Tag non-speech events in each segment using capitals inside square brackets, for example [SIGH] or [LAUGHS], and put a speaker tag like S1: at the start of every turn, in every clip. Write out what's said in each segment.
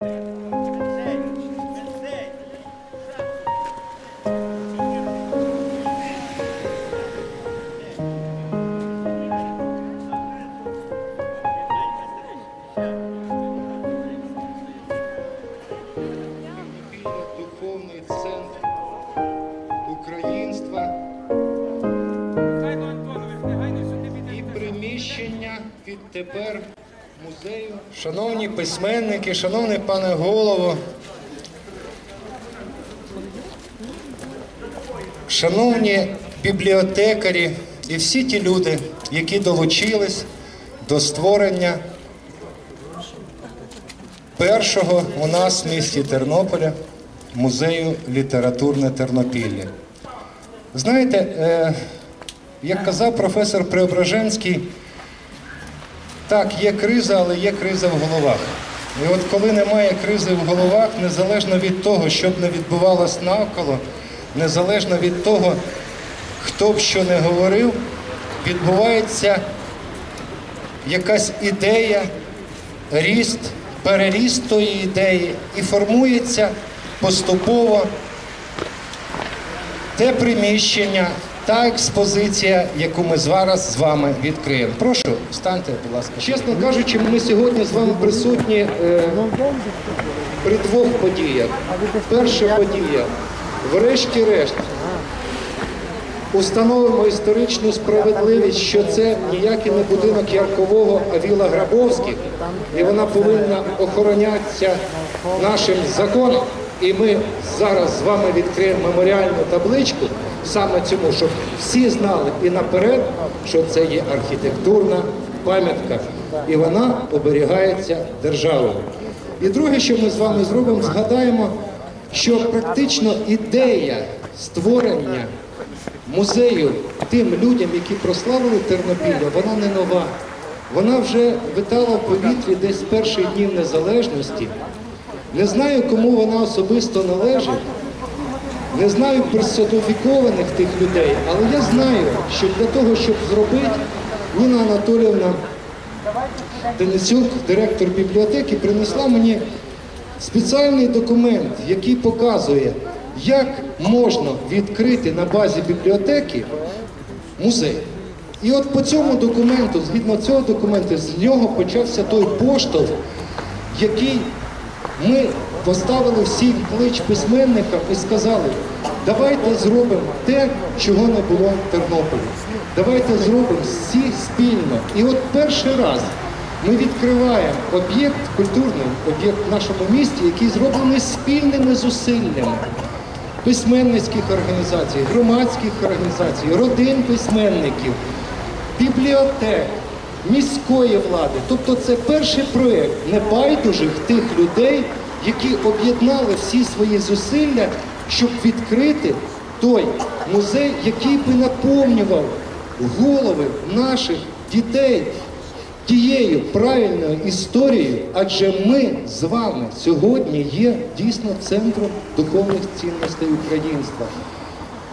S1: Thank you. Шановні письменники, шановний пане голово, шановні бібліотекарі і всі ті люди, які долучились до створення першого у нас в місті Тернополя музею літературне Тернопілля. Знаєте, е, як казав професор Преображенський, так, є криза, але є криза в головах. І от коли немає кризи в головах, незалежно від того, що б не відбувалось навколо, незалежно від того, хто б що не говорив, відбувається якась ідея, ріст, переріст тої ідеї і формується поступово те приміщення, та експозиція, яку ми зараз з вами відкриємо. Прошу, встаньте, будь ласка. Чесно кажучи, ми сьогодні з вами присутні е, при двох подіях. Перша подія, врешті-решт, установимо історичну справедливість, що це ніякий не будинок Яркового, а віла Грабовських, і вона повинна охоронятися нашим законом. І ми зараз з вами відкриємо меморіальну табличку саме цьому, щоб всі знали і наперед, що це є архітектурна пам'ятка, і вона оберігається державою. І друге, що ми з вами зробимо, згадаємо, що практично ідея створення музею тим людям, які прославили Тернопілля, вона не нова. Вона вже витала в повітрі десь з перших днів незалежності. Не знаю, кому вона особисто належить, не знаю персоніфікованих тих людей, але я знаю, що для того, щоб зробити, Ніна Анатоліївна Денисюк, директор бібліотеки, принесла мені спеціальний документ, який показує, як можна відкрити на базі бібліотеки музей. І от по цьому документу, згідно цього документу, з нього почався той поштовх, який ми поставили всіх клич письменникам і сказали, давайте зробимо те, чого не було в Тернополі. Давайте зробимо всі спільно. І от перший раз ми відкриваємо об'єкт культурний, об'єкт в нашому місті, який зроблений спільними зусиллями письменницьких організацій, громадських організацій, родин письменників, бібліотек, міської влади. Тобто це перший проєкт небайдужих тих людей, які об'єднали всі свої зусилля, щоб відкрити той музей, який би наповнював голови наших дітей тією правильною історією, адже ми з вами сьогодні є дійсно центром духовних цінностей українства.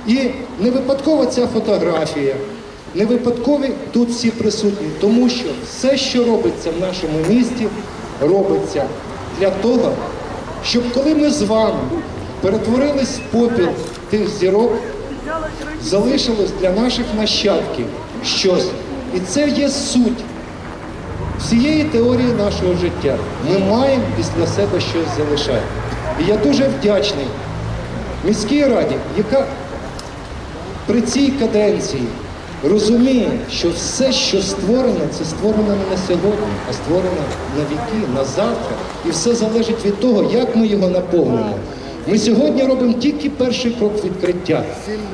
S1: І не випадкова ця фотографія, не випадкові тут всі присутні, тому що все, що робиться в нашому місті, робиться для того, щоб коли ми з вами перетворились в попіл тих зірок, залишилось для наших нащадків щось. І це є суть всієї теорії нашого життя. Ми маємо після себе щось залишати. І я дуже вдячний міській раді, яка при цій каденції розуміє, що все, що створено, це створено не на сьогодні, а створено на віки, на завтра. І все залежить від того, як ми його наповнимо. Ми сьогодні робимо тільки перший крок відкриття,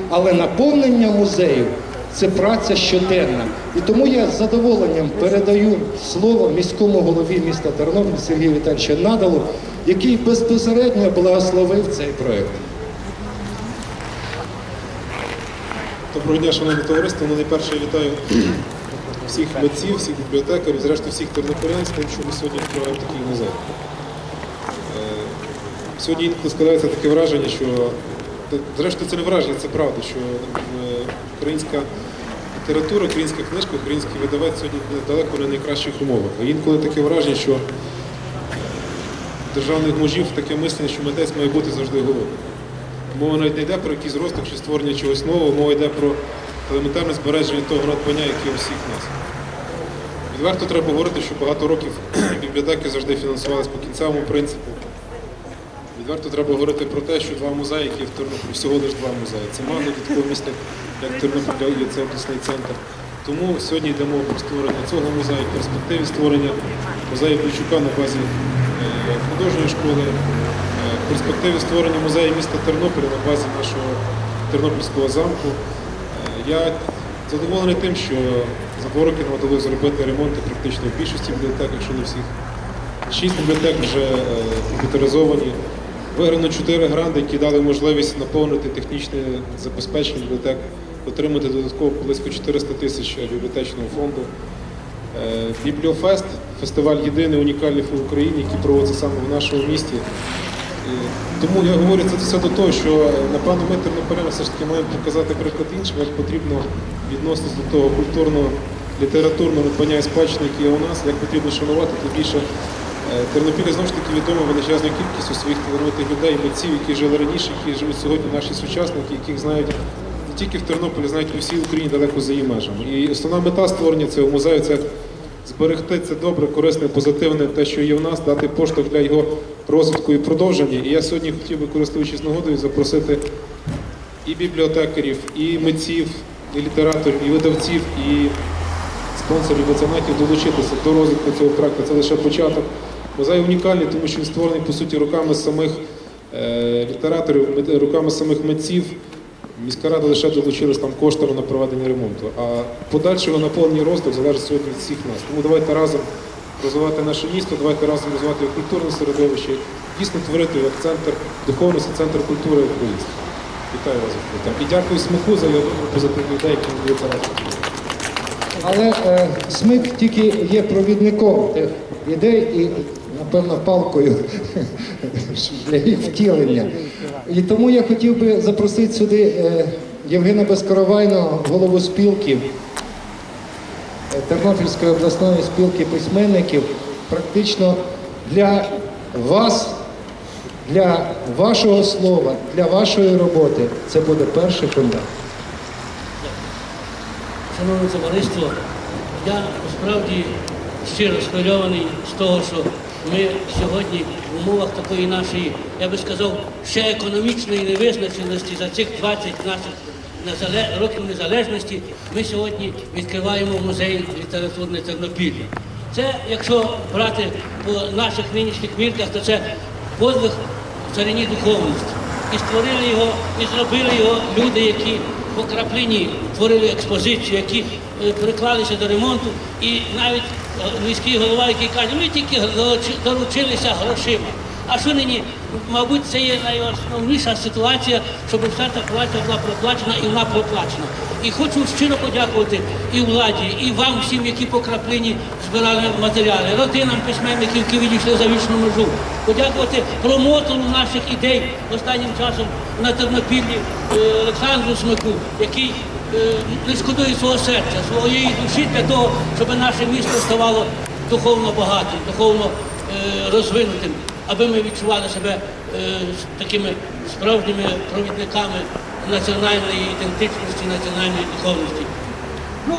S1: але наповнення музею це праця щоденна. І тому я з задоволенням передаю слово міському голові міста Тернопіль Сергію Віталійовичу Надалу, який безпосередньо благословив цей проєкт.
S2: Доброго дня, шановне товариство. Ну, найперше я вітаю всіх митців, всіх бібліотекарів, зрештою всіх тернополян з тим, що ми сьогодні відкриваємо такий музей. Е, Сьогодні інколи складається таке враження, що зрештою це не враження, це правда, що е, українська література, українська книжка, український видавець сьогодні далеко не найкращих умовах. І інколи таке враження, що державних мужів таке мислення, що митець має бути завжди голодним. Мова навіть не йде про якийсь розвиток чи створення чогось нового, мова йде про елементарне збереження того надбання, яке у всіх нас. Відверто треба говорити, що багато років [CLEARS THROAT] бібліотеки завжди фінансувалися по кінцевому принципу. Відверто треба говорити про те, що два музеї, які в Тернополі, всього лише два музеї. Це мало такого міста, як Тернопіль це обласний центр. Тому сьогодні йдемо про створення цього музею, перспективі створення музею Ключука на базі е, художньої школи, в перспективі створення музею міста Тернополя на базі нашого Тернопільського замку. Е, Я задоволений тим, що за два роки нам вдалося зробити ремонти практично в більшості бібліотек, якщо не всіх. Шість бібліотек вже е, комп'ютеризовані. Виграно чотири гранди, які дали можливість наповнити технічне забезпечення бібліотек, отримати додатково близько 400 тисяч бібліотечного фонду. Е, Бібліофест фестиваль єдиний унікальний в Україні, який проводиться саме в нашому місті. Тому я говорю це все до того, що напевно ми тернополяни все ж таки маємо показати приклад іншим, як потрібно відноситися до того культурного, літературного надбання і спадщини, які є у нас, як потрібно шанувати, тим більше е, Тернопіль знову ж таки відомо величезною кількістю своїх талановитих людей, митців, які жили раніше, які живуть сьогодні наші сучасники, яких знають не тільки в Тернополі, знають у всій Україні далеко за її межами. І основна мета створення цього музею це зберегти це добре, корисне, позитивне, те, що є в нас, дати поштовх для його розвитку і продовження. І я сьогодні хотів би, користуючись нагодою, запросити і бібліотекарів, і митців, і літераторів, і видавців, і спонсорів меценатів долучитися до розвитку цього проекту. Це лише початок. Музей унікальний, тому що він створений по суті руками самих е, літераторів, руками самих митців. Міська рада лише долучилась там коштами на проведення ремонту. А подальшого наповнення розвиток залежить сьогодні від всіх нас. Тому давайте разом розвивати наше місто, давайте разом розвивати його культурне середовище, дійсно творити як центр духовності, центр культури української. Вітаю вас. І дякую сміху за його позитивні ідеї, які це разом.
S1: Але е, СМИК тільки є провідником тих ідей і, напевно, палкою [LAUGHS] для їх втілення. І тому я хотів би запросити сюди е, Євгена Безкоровайного, голову спілки е, Тернопільської обласної спілки письменників, практично для вас, для вашого слова, для вашої роботи це буде перший фундамент.
S3: Шановне товариство, я справді щиро схвильований з того, що ми сьогодні в умовах такої нашої, я би сказав, ще економічної невизначеності за цих 20 наших років незалежності, ми сьогодні відкриваємо музей літературне Тернопілля. Це, якщо брати по наших нинішніх мірках, то це подвиг в царині духовності. І створили його, і зробили його люди, які по краплині творили експозицію, які е, приклалися до ремонту, і навіть міський голова, який каже, ми тільки доручи- доручилися грошима. А що нині, мабуть, це є найосновніша ситуація, щоб вся та плата була проплачена і вона проплачена. І хочу щиро подякувати і владі, і вам всім, які по краплині збирали матеріали, родинам письменників, які відійшли за вічну межу. Подякувати промотору наших ідей останнім часом на Тернопіллі е, Олександру Смику, який е, не шкодує свого серця, своєї душі для того, щоб наше місто ставало духовно багатим, духовно е, розвинутим, аби ми відчували себе е, такими справжніми провідниками національної ідентичності, національної духовності. Ну,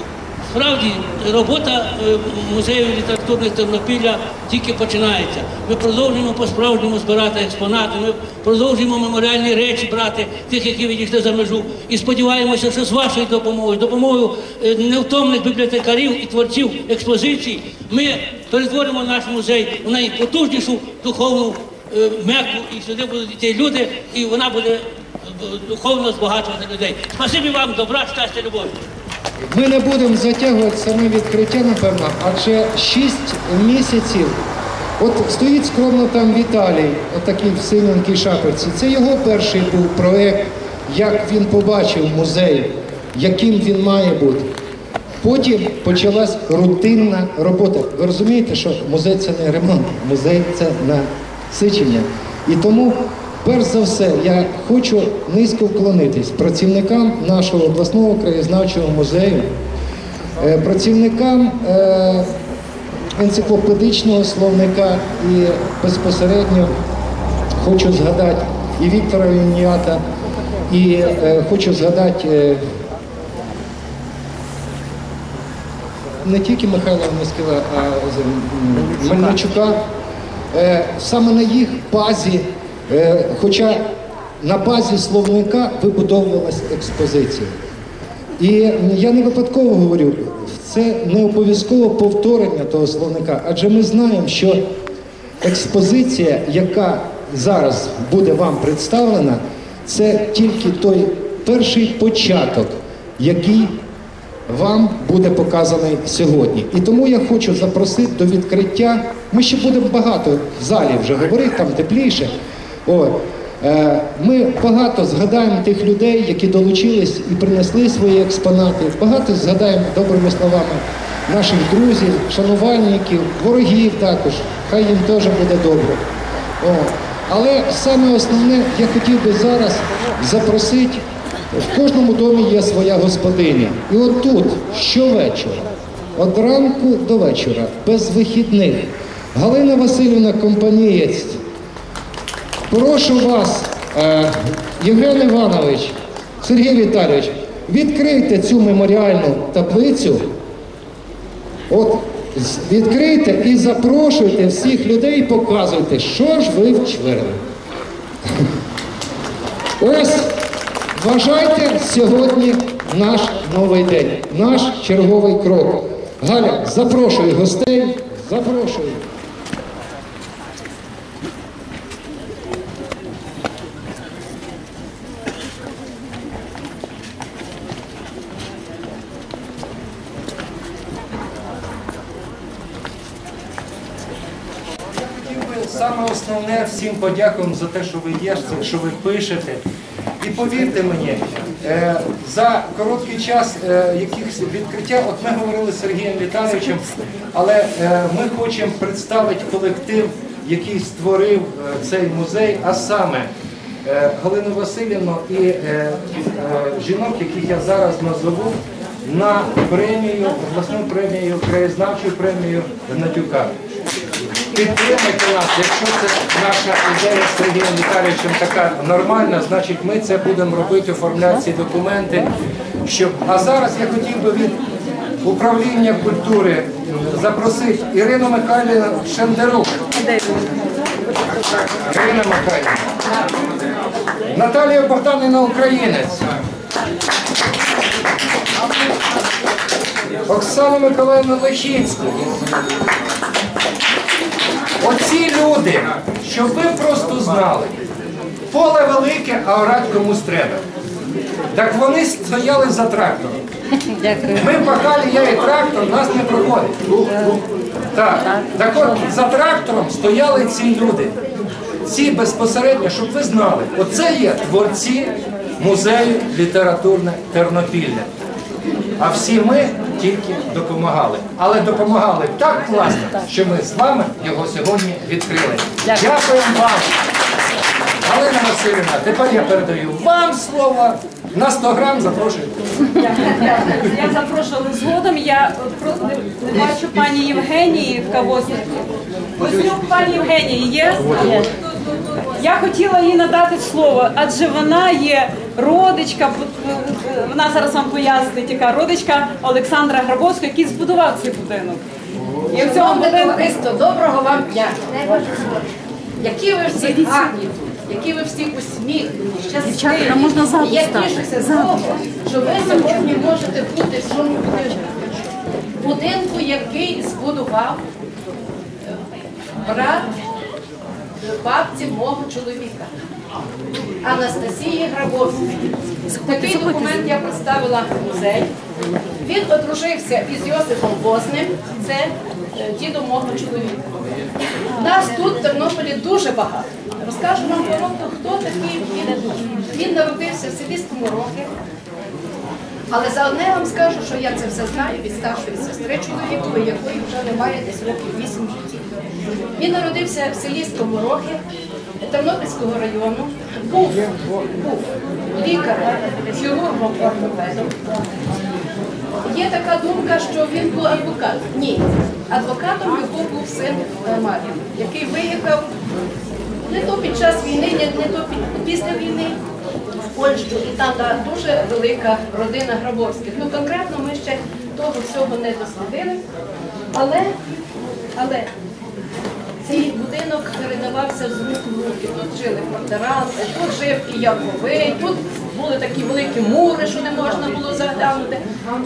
S3: справді, робота е, музею літературних Тернопілля тільки починається. Ми продовжуємо по-справжньому збирати експонати, ми продовжуємо меморіальні речі брати, тих, які відійшли за межу. І сподіваємося, що з вашою допомогою, допомогою е, невтомних бібліотекарів і творців експозицій, ми перетворимо наш музей в найпотужнішу духовну е, меку, і сюди будуть йти люди, і вона буде духовно збагачувати людей. Спасибі вам, добра, щастя, любові.
S1: Ми не будемо затягувати саме відкриття, напевно, адже 6 місяців. От стоїть скромно там Віталій, отакий в синенькій шапочці. Це його перший був проєкт, як він побачив музей, яким він має бути. Потім почалась рутинна робота. Ви розумієте, що музей це не ремонт, музей це насичення. І тому, перш за все, я хочу низько вклонитись працівникам нашого обласного краєзнавчого музею, е, працівникам е, енциклопедичного словника і безпосередньо хочу згадати і Віктора Юніата, і е, хочу згадати не тільки Михайла Москіва, а Мельничука. Саме на їх базі, хоча на базі словника вибудовувалась експозиція. І я не випадково говорю, це не обов'язково повторення того словника, адже ми знаємо, що експозиція, яка зараз буде вам представлена, це тільки той перший початок, який вам буде показаний сьогодні. І тому я хочу запросити до відкриття. Ми ще будемо багато в залі вже говорити, там тепліше. О, е, ми багато згадаємо тих людей, які долучились і принесли свої експонати. Багато згадаємо добрими словами наших друзів, шанувальників, ворогів також. Хай їм теж буде добре. О. Але саме основне, я хотів би зараз запросити в кожному домі є своя господиня. І от тут щовечора, від ранку до вечора, без вихідних, Галина Васильівна Компанієць. Прошу вас, е, Євген Іванович, Сергій Віталійович, відкрийте цю меморіальну таблицю. От відкрийте і запрошуйте всіх людей, показуйте, що ж ви вчверли. Ось вважайте сьогодні наш новий день, наш черговий крок. Галя, запрошую гостей, запрошую.
S4: хотів би саме основне всім подякуємо за те, що ви є, що ви пишете. І повірте мені, е, за короткий час е, якихось відкриття, от ми говорили з Сергієм Віталійовичем, але е, ми хочемо представити колектив, який створив цей музей, а саме Галину Васильівну і жінок, яких я зараз назову, на премію, обласну премію, краєзнавчу премію Гнатюка. Підтримайте нас, якщо це наша ідея з Сергієм Віталійовичем така нормальна, значить ми це будемо робити, оформляти ці документи. Щоб... А зараз я хотів би від управління культури запросити Ірину Михайлівну Шендерук. Ірина Михайлівна. Наталія Богданівна Українець. Оксана Миколаївна Лещинська. Оці люди, щоб ви просто знали, поле велике, а орать комусь треба. Так вони стояли за трактором. Ми пахали, я і трактор, нас не проходить. Так, так от за трактором стояли ці люди. Ці безпосередньо, щоб ви знали, оце є творці музею літературне Тернопілля. А всі ми тільки допомагали. Але допомагали так класно, що ми з вами його сьогодні відкрили.
S5: Дякую.
S4: Вам. Галина Васильівна, тепер я передаю вам слово. На 100 грам запрошую.
S5: Я запрошувала згодом. Я от просто не, бачу пані Євгенії в кавозі. Вознюк пані Євгенії є? Я хотіла їй надати слово, адже вона є родичка, вона зараз вам пояснить, яка родичка Олександра Грабовського, який збудував цей будинок. І в цьому будинку
S6: доброго вам дня! Які ви всі гарні, які ви всі усміхнені, щасливі. Я тішуся з того, що ви сьогодні можете бути в цьому будинку. Будинку, який збудував е, брат бабці мого чоловіка. Анастасії Грабовської. Такий документ я представила в музей. Він одружився із Йосипом Возним, це е, дідом мого чоловіка. Нас тут в Тернополі дуже багато. Розкажу вам коротко, хто такий він. Він народився в селі Скомороки. Але за одне вам скажу, що я це все знаю від старшої сестри чоловікової, якої вже немає десь років 8 житті. Він народився в селі Скоморохи Тернопільського району, був, був лікарем, хірургом ортопедом. Є така думка, що він був адвокат. Ні. Адвокатом його був син е, Мар'їн, який виїхав не то під час війни, не, то після війни в Польщу. І там да, дуже велика родина Грабовських. Ну конкретно ми ще того всього не дослідили. Але, але будинок передавався з рук в руки. Тут жили квартиранти, тут жив і Яковий, тут були такі великі мури, що не можна було заглянути.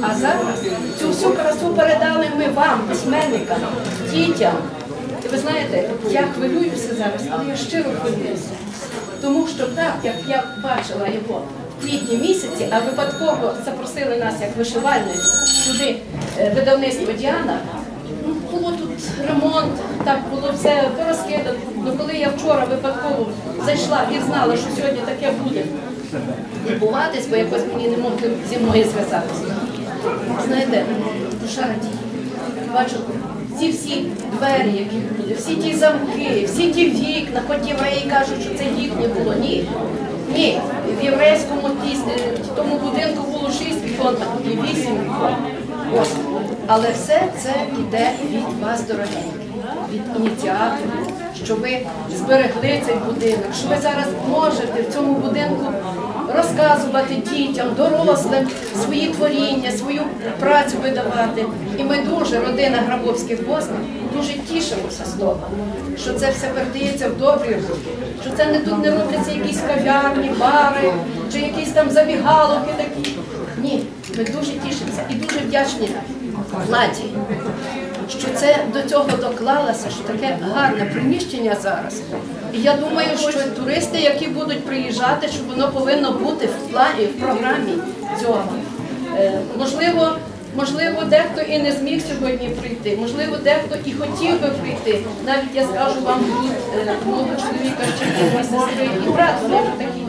S6: А зараз цю всю красу передали ми вам, письменникам, дітям. І ви знаєте, я хвилююся зараз, але я щиро хвилююся. Тому що так, як я бачила його в квітні місяці, а випадково запросили нас як вишивальниць сюди е, видавництво Діана. Було тут ремонт, так було все порозкидано. Ну коли я вчора випадково зайшла і знала, що сьогодні таке буде відбуватись, бо якось мені не могли зі мною зв'язатися. Знаєте, душа радіє. Бачу, ці всі двері, які були, всі ті замки, всі ті вікна, хоч євреї кажуть, що це їхнє було. Ні. Ні, в єврейському в тому будинку було шість вікон, а є вісім вікон. Але все це йде від вас, дорогенькі, від ініціаторів, що ви зберегли цей будинок, що ви зараз можете в цьому будинку розказувати дітям, дорослим свої творіння, свою працю видавати. І ми дуже, родина Грабовських Босних, дуже тішимося з того, що це все передається в добрі руки, що це не тут не робляться якісь кав'ярні, бари чи якісь там забігаловки такі. Ні, ми дуже тішимося і дуже вдячні владі, що це до цього доклалося, що таке гарне приміщення зараз. І я думаю, що туристи, які будуть приїжджати, що воно повинно бути в плані, в програмі цього. Е, можливо, можливо, дехто і не зміг сьогодні прийти, можливо, дехто і хотів би прийти. Навіть я скажу вам е, мого чоловіка, ще сестри і брат, вони вже такі.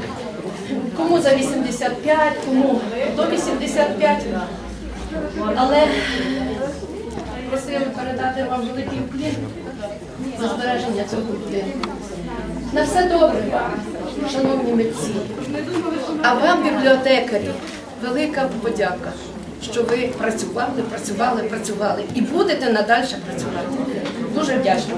S6: Кому за 85, кому до 85. Але просили передати вам великий уклін за збереження цього будинку. На все добре шановні митці. А вам, бібліотекарі, велика подяка, що ви працювали, працювали, працювали і будете надалі працювати. Дуже вдячна.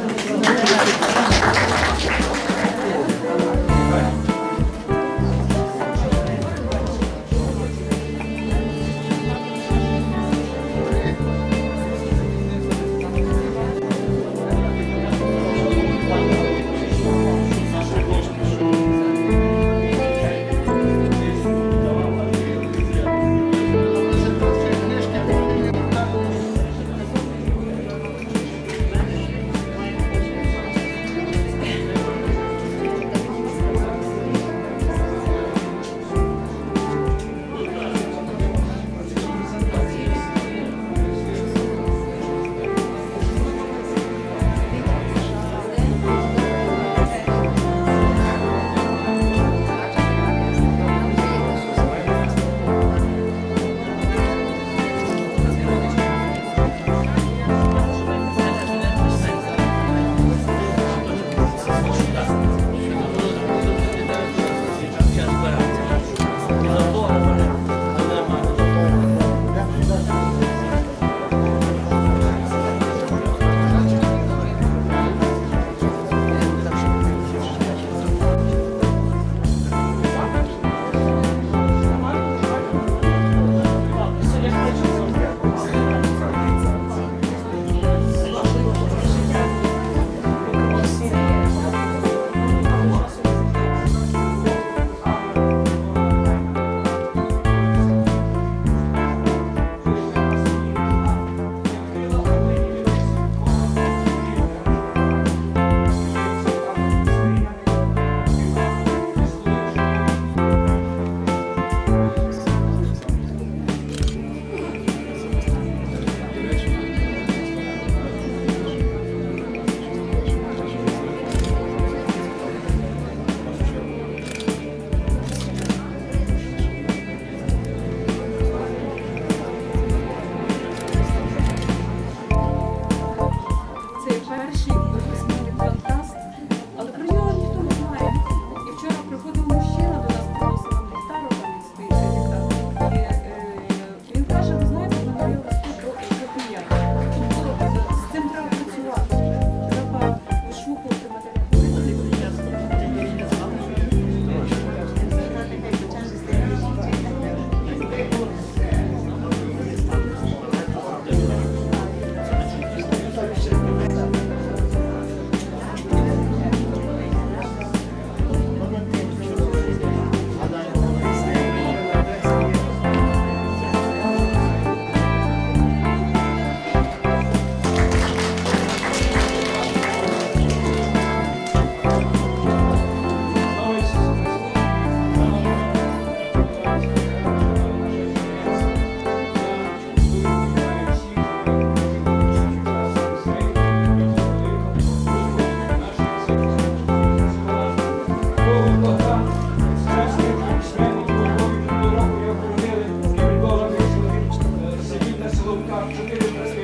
S6: Obrigado.